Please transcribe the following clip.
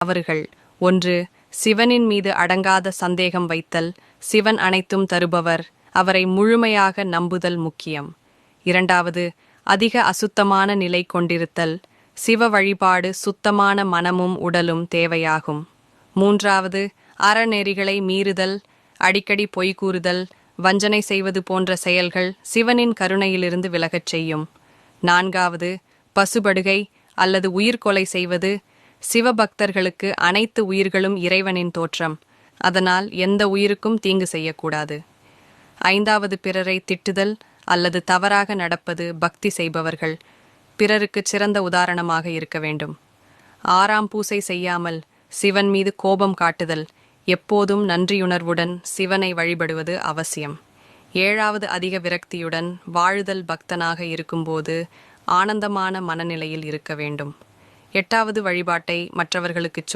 அவர்கள். ஒன்று சிவனின் மீது அடங்காத சந்தேகம் வைத்தல் சிவன் அனைத்தும் தருபவர் அவரை முழுமையாக நம்புதல் முக்கியம். இரண்டாவது அதிக அசுத்தமான நிலை கொண்டிருத்தல் சிவ வழிபாடு சுத்தமான மனமும் உடலும் தேவையாகும். மூன்றாவது அறநெறிகளை மீறுதல் அடிக்கடி பொய் கூறுதல் வஞ்சனை செய்வது போன்ற செயல்கள் சிவனின் கருணையிலிருந்து விலகச் செய்யும். நான்காவது பசுபடுகை அல்லது உயிர்கொலை செய்வது சிவபக்தர்களுக்கு அனைத்து உயிர்களும் இறைவனின் தோற்றம். அதனால் எந்த உயிருக்கும் தீங்கு செய்யக்கூடாது. ஐந்தாவது பிறரை திட்டுதல் அல்லது தவறாக நடப்பது பக்தி செய்பவர்கள் பிறருக்கு சிறந்த உதாரணமாக இருக்க வேண்டும். ஆறாம் பூசை செய்யாமல் சிவன் மீது கோபம் காட்டுதல் எப்போதும் நன்றியுணர்வுடன் சிவனை வழிபடுவது அவசியம். ஏழாவது அதிக விரக்தியுடன் வாழுதல் பக்தனாக இருக்கும்போது ஆனந்தமான மனநிலையில் இருக்க வேண்டும். எட்டாவது வழிபாட்டை மற்றவர்களுக்குச்